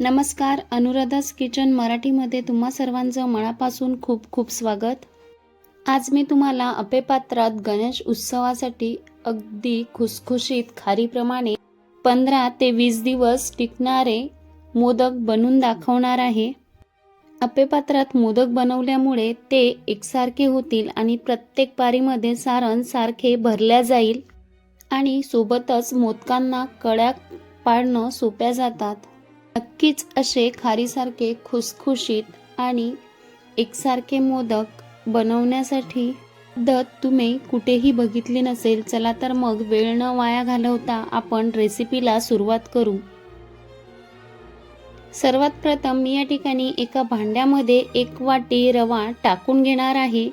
नमस्कार अनुराधास किचन मराठीमध्ये तुम्हा सर्वांचं मनापासून खूप खूप स्वागत. आज मी तुम्हाला अपेपात्रात गणेश उत्सवासाठी अगदी खुसखुशीत खारीप्रमाणे पंधरा ते वीस दिवस टिकणारे मोदक बनवून दाखवणार आहे. अपेपात्रात मोदक बनवल्यामुळे ते एकसारखे होतील आणि प्रत्येक पारीमध्ये सारण सारखे भरल्या जाईल आणि सोबतच मोदकांना कड्या पाडणं सोप्या जातात. नक्कीच असे खारीसारखे खुसखुशीत आणि एकसारखे मोदक बनवण्यासाठी पद्धत तुम्ही कुठेही बघितली नसेल चला तर मग वेळ न वाया घालवता आपण रेसिपीला सुरुवात करू. सर्वात प्रथम मी या ठिकाणी एका भांड्यामध्ये एक वाटी रवा टाकून घेणार आहे.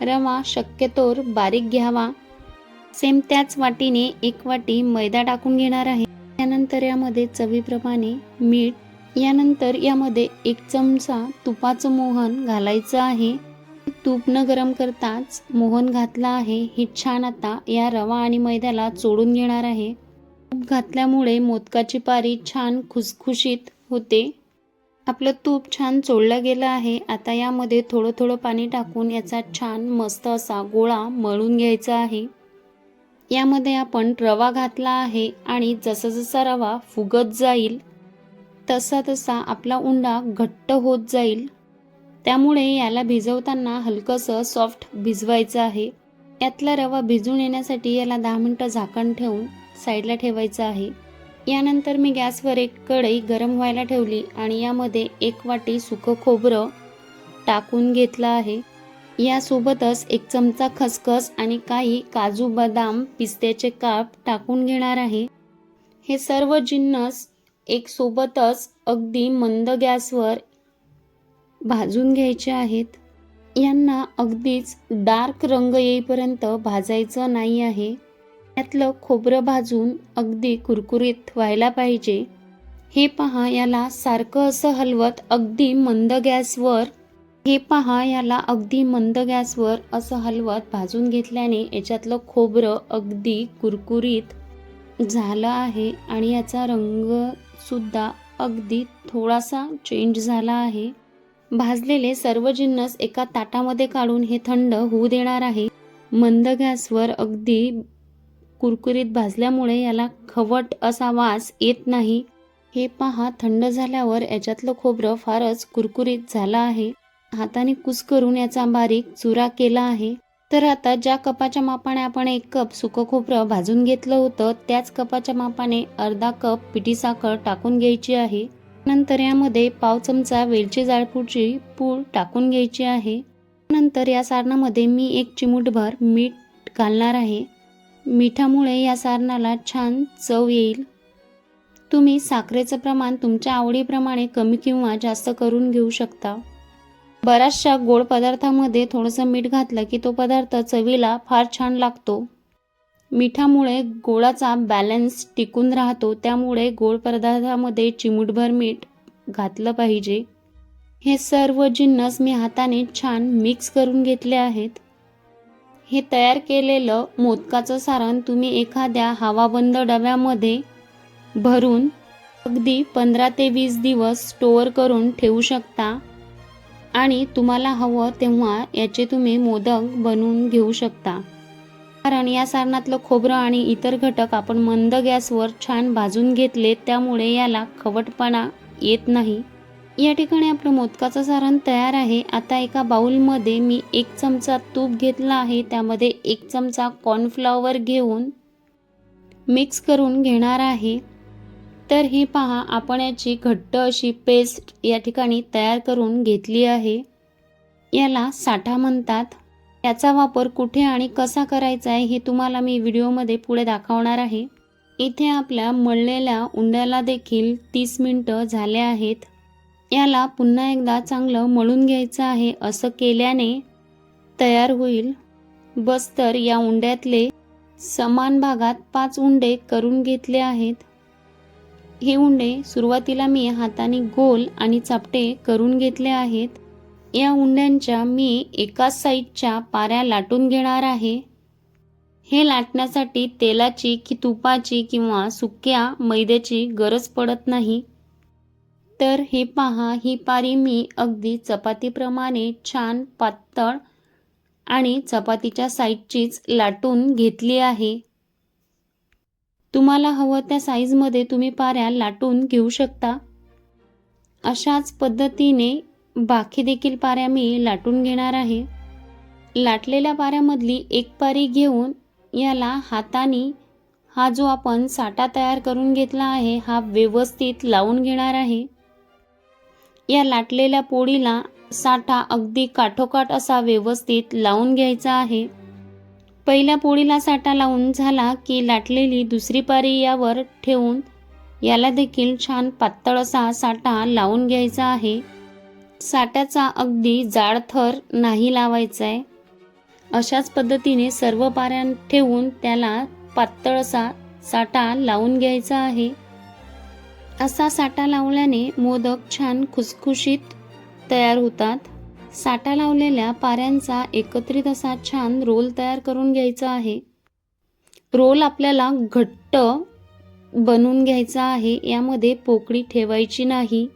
रवा शक्यतोर बारीक घ्यावा. सेम त्याच वाटीने एक वाटी मैदा टाकून घेणार आहे. त्यानंतर यामध्ये चवीप्रमाणे मीठ यानंतर यामध्ये एक चमचा तुपाचं मोहन घालायचं आहे. तूप न गरम करताच मोहन घातला आहे. हे छान आता या रवा आणि मैद्याला चोडून घेणार आहे. तूप घातल्यामुळे मोदकाची पारी छान खुसखुशीत होते. आपलं तूप छान चोळलं गेलं आहे. आता यामध्ये थोडं थोडं पाणी टाकून याचा छान मस्त असा गोळा मळून घ्यायचा आहे. यामध्ये आपण रवा घातला आहे आणि जसा जसा रवा फुगत जाईल तसा तसा आपला उंडा घट्ट होत जाईल. त्यामुळे याला भिजवताना हलकंसं सॉफ्ट भिजवायचं आहे. यातला रवा भिजून येण्यासाठी याला दहा मिनटं झाकण ठेवून साईडला ठेवायचं आहे. यानंतर मी गॅसवर एक कढई गरम व्हायला ठेवली आणि यामध्ये एक वाटी सुकं खोबरं टाकून घेतलं आहे. यासोबतच एक चमचा खसखस आणि काही काजू बदाम पिस्त्याचे काप टाकून घेणार आहे. हे सर्व जिन्नस एक सोबतच अगदी मंद गॅसवर भाजून घ्यायचे आहेत. यांना अगदीच डार्क रंग येईपर्यंत भाजायचं नाही आहे. यातलं खोबरं भाजून अगदी कुरकुरीत व्हायला पाहिजे. हे पहा याला सारखं असं हलवत अगदी मंद गॅसवर हे पहा याला अगदी मंद गॅसवर असं हलवत भाजून घेतल्याने याच्यातलं खोबरं अगदी कुरकुरीत झालं आहे आणि याचा रंग सुद्धा अगदी थोडासा चेंज झाला आहे. भाजलेले सर्व जिन्नस एका ताटामध्ये काढून हे थंड होऊ देणार आहे. मंद गॅसवर अगदी कुरकुरीत भाजल्यामुळे याला खवट असा वास येत नाही. हे पहा थंड झाल्यावर याच्यातलं खोबरं फारच कुरकुरीत झालं आहे. हाताने कुस करून याचा बारीक चुरा केला आहे. तर आता ज्या कपाच्या मापाने आपण एक कप सुकं खोबरं भाजून घेतलं होतं त्याच कपाच्या मापाने अर्धा कप पिठी साखर टाकून घ्यायची आहे. नंतर यामध्ये पाव चमचा वेलची जाळपूची पूड टाकून घ्यायची आहे. नंतर या सारणामध्ये मी एक चिमूटभर मीठ घालणार आहे. मिठामुळे या सारणाला छान चव येईल. तुम्ही साखरेचं प्रमाण तुमच्या आवडीप्रमाणे कमी किंवा जास्त करून घेऊ शकता. बऱ्याचशा गोड पदार्थामध्ये थोडंसं मीठ घातलं की तो पदार्थ चवीला फार छान लागतो. मिठामुळे गोळाचा बॅलन्स टिकून राहतो त्यामुळे गोड पदार्थामध्ये चिमूटभर मीठ घातलं पाहिजे. हे सर्व जिन्नस मी हाताने छान मिक्स करून घेतले आहेत. हे तयार केलेलं मोदकाचं सारण तुम्ही एखाद्या हवाबंद डब्यामध्ये भरून अगदी पंधरा ते वीस दिवस स्टोअर करून ठेवू शकता. आणि तुम्हाला हवं तेव्हा याचे तुम्ही मोदक बनवून घेऊ शकता. कारण या सारणातलं खोबरं आणि इतर घटक आपण मंद गॅसवर छान भाजून घेतले त्यामुळे याला खवटपणा येत नाही. या ठिकाणी आपलं मोदकाचं सारण तयार आहे. आता एका बाउलमध्ये मी एक चमचा तूप घेतला आहे. त्यामध्ये एक चमचा कॉर्नफ्लॉवर घेऊन मिक्स करून घेणार आहे. तर ही पहा आपण याची घट्ट अशी पेस्ट या ठिकाणी तयार करून घेतली आहे. याला साठा म्हणतात. याचा वापर कुठे आणि कसा करायचा आहे हे तुम्हाला मी व्हिडिओमध्ये पुढे दाखवणार आहे. इथे आपल्या मळलेल्या उंड्याला देखील तीस मिनटं झाले आहेत. याला पुन्हा एकदा चांगलं मळून घ्यायचं आहे असं केल्याने तयार होईल. बस तर या उंड्यातले समान भागात पाच उंडे करून घेतले आहेत. हे उंडे सुरुवातीला मी हाताने गोल आणि चापटे करून घेतले आहेत. या उंड्यांच्या मी एकाच साईडच्या पाऱ्या लाटून घेणार आहे. हे लाटण्यासाठी तेलाची की तुपाची किंवा सुक्या मैद्याची गरज पडत नाही. तर हे पहा ही पारी मी अगदी चपातीप्रमाणे छान पातळ आणि चपातीच्या साईडचीच लाटून घेतली आहे. तुम्हाला हवं त्या साईजमध्ये तुम्ही पाऱ्या लाटून घेऊ शकता. अशाच पद्धतीने बाकी देखील पाऱ्या मी लाटून घेणार आहे. लाटलेल्या पाऱ्यामधली एक पारी घेऊन याला हाताने हा जो आपण साठा तयार करून घेतला आहे हा व्यवस्थित लावून घेणार आहे. या लाटलेल्या पोळीला साठा अगदी काठोकाठ असा व्यवस्थित लावून घ्यायचा आहे. पहिल्या पोळीला साठा लावून झाला की लाटलेली दुसरी पारी यावर ठेवून याला देखील छान पातळ असा साठा लावून घ्यायचा आहे. साठ्याचा अगदी जाड थर नाही लावायचा आहे अशाच पद्धतीने सर्व पाऱ्या ठेवून त्याला पातळ असा साठा लावून घ्यायचा आहे. असा साठा लावल्याने मोदक छान खुसखुशीत तयार होतात. साठा लावलेल्या पाऱ्यांचा एकत्रित असा छान रोल तयार करून घ्यायचा आहे. रोल आपल्याला घट्ट बनवून घ्यायचा आहे यामध्ये पोकळी ठेवायची नाही.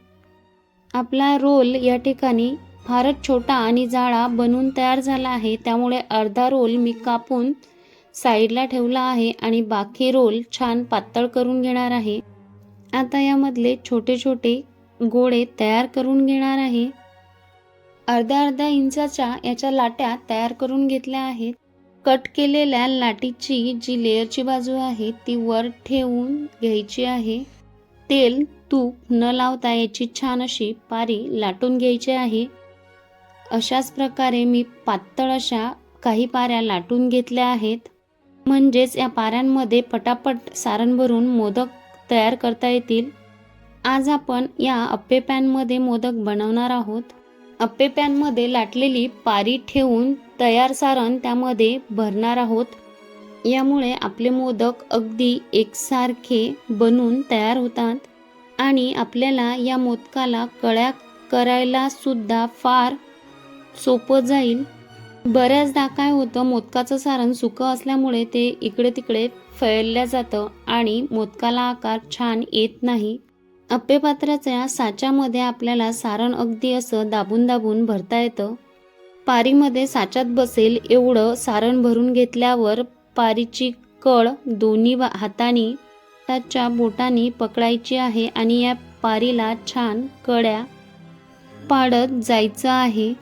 आपला रोल या ठिकाणी फारच छोटा आणि जाळा बनून तयार झाला आहे त्यामुळे अर्धा रोल मी कापून साईडला ठेवला आहे आणि बाकी रोल छान पातळ करून घेणार आहे. आता यामधले छोटे छोटे गोळे तयार करून घेणार आहे. अर्ध्या अर्ध्या इंचाच्या याच्या लाट्या तयार करून घेतल्या आहेत. कट केलेल्या लाटीची जी लेअरची बाजू आहे ती वर ठेवून घ्यायची आहे. तेल तूप न लावता याची छान अशी पारी लाटून घ्यायची आहे. अशाच प्रकारे मी पातळ अशा काही पाऱ्या लाटून घेतल्या आहेत. म्हणजेच या पाऱ्यांमध्ये पटापट सारण भरून मोदक तयार करता येतील. आज आपण या अप्पे पॅनमध्ये मोदक बनवणार आहोत. अप्पे पॅनमध्ये लाटलेली पारी ठेवून तयार सारण त्यामध्ये भरणार आहोत. यामुळे आपले मोदक अगदी एकसारखे बनून तयार होतात आणि आपल्याला या मोदकाला कळ्या करायला सुद्धा फार सोपं जाईल. बऱ्याचदा काय होतं मोदकाचं सारण सुकं असल्यामुळे ते इकडे तिकडे फैलल्या जातं आणि मोदकाला आकार छान येत नाही. अप्पेपात्राच्या साच्यामध्ये आपल्याला सारण अगदी असं दाबून दाबून भरता येतं. पारीमध्ये साच्यात बसेल एवढं सारण भरून घेतल्यावर पारीची कळ दोन्ही बा- त्याच्या बोटानी पकडायची आहे आणि या पारीला छान कड्या पाडत जायचं आहे.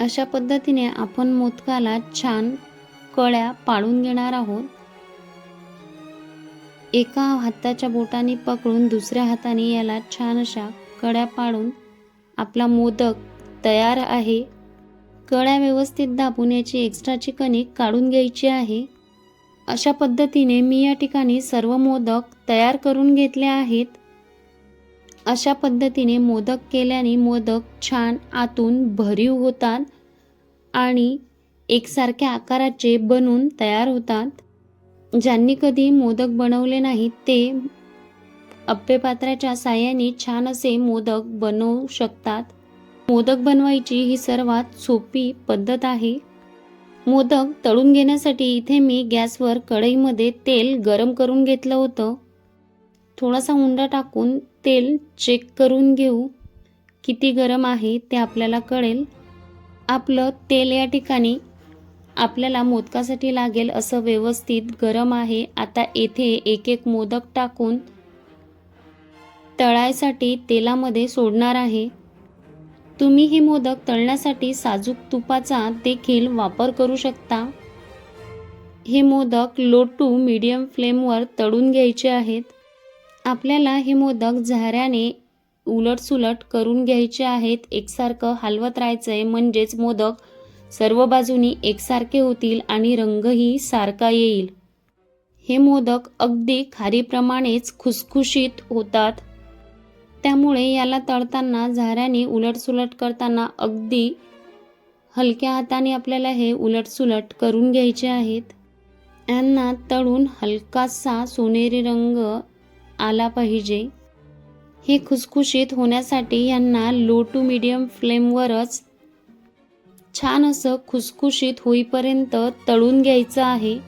अशा पद्धतीने आपण मोदकाला छान कळ्या पाडून घेणार आहोत. एका हाताच्या बोटाने पकडून दुसऱ्या हाताने याला छान अशा कड्या पाडून आपला मोदक तयार आहे. कड्या व्यवस्थित दाबून याची एक्स्ट्राची कणिक काढून घ्यायची आहे. अशा पद्धतीने मी या ठिकाणी सर्व मोदक तयार करून घेतले आहेत. अशा पद्धतीने मोदक केल्याने मोदक छान आतून भरीव होतात आणि एकसारख्या आकाराचे बनून तयार होतात. ज्यांनी कधी मोदक बनवले नाहीत ते अप्पे पात्राच्या साह्याने छान असे मोदक बनवू शकतात. मोदक बनवायची ही सर्वात सोपी पद्धत आहे. मोदक तळून घेण्यासाठी इथे मी गॅसवर कढईमध्ये तेल गरम करून घेतलं होतं. थोडासा उंडा टाकून तेल चेक करून घेऊ. किती गरम आहे ते आपल्याला कळेल. आपलं तेल या ठिकाणी आपल्याला मोदकासाठी लागेल असं व्यवस्थित गरम आहे. आता येथे एक एक मोदक टाकून तळायसाठी तेलामध्ये सोडणार आहे. तुम्ही हे मोदक तळण्यासाठी साजूक तुपाचा देखील वापर करू शकता. हे मोदक लो टू मीडियम फ्लेमवर तळून घ्यायचे आहेत. आपल्याला हे मोदक झाऱ्याने उलटसुलट करून घ्यायचे आहेत. एकसारखं हलवत राहायचं आहे म्हणजेच मोदक सर्व बाजूनी एकसारखे होतील आणि रंगही सारखा येईल. हे मोदक अगदी खारीप्रमाणेच खुसखुशीत होतात. त्यामुळे याला तळताना झाऱ्याने उलटसुलट करताना अगदी हलक्या हाताने आपल्याला हे उलटसुलट करून घ्यायचे आहेत. यांना तळून हलकासा सोनेरी रंग आला पाहिजे. हे खुसखुशीत होण्यासाठी यांना लो टू मीडियम फ्लेमवरच छान असं खुसखुशीत होईपर्यंत तळून घ्यायचं आहे.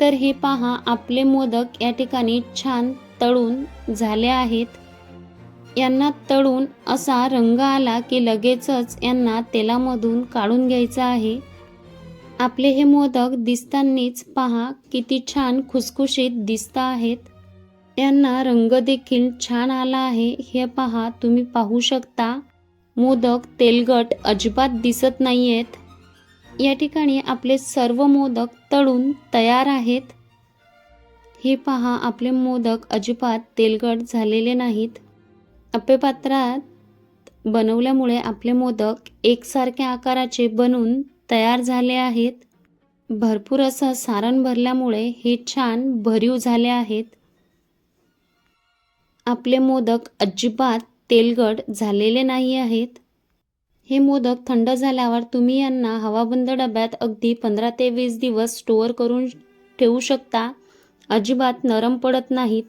तर हे पहा आपले मोदक या ठिकाणी छान तळून झाले आहेत. यांना तळून असा रंग आला की लगेचच यांना तेलामधून काढून घ्यायचं आहे. आपले हे मोदक दिसतानीच पहा किती छान खुसखुशीत दिसत आहेत. यांना रंग देखील छान आला आहे. हे पहा तुम्ही पाहू शकता. मोदक तेलगट अजिबात दिसत नाही आहेत या ठिकाणी आपले सर्व मोदक तळून तयार आहेत. हे पहा आपले मोदक अजिबात तेलगट झालेले नाहीत. अप्पेपात्रात बनवल्यामुळे आपले मोदक एकसारख्या आकाराचे बनून तयार झाले आहेत. भरपूर असं सारण भरल्यामुळे हे छान भरीव झाले आहेत. आपले मोदक अजिबात तेलगट झालेले नाही आहेत? हे मोदक थंड झाल्यावर तुम्ही यांना हवाबंद डब्यात अगदी पंधरा ते वीस दिवस स्टोअर करून ठेवू शकता? अजिबात नरम पडत नाहीत.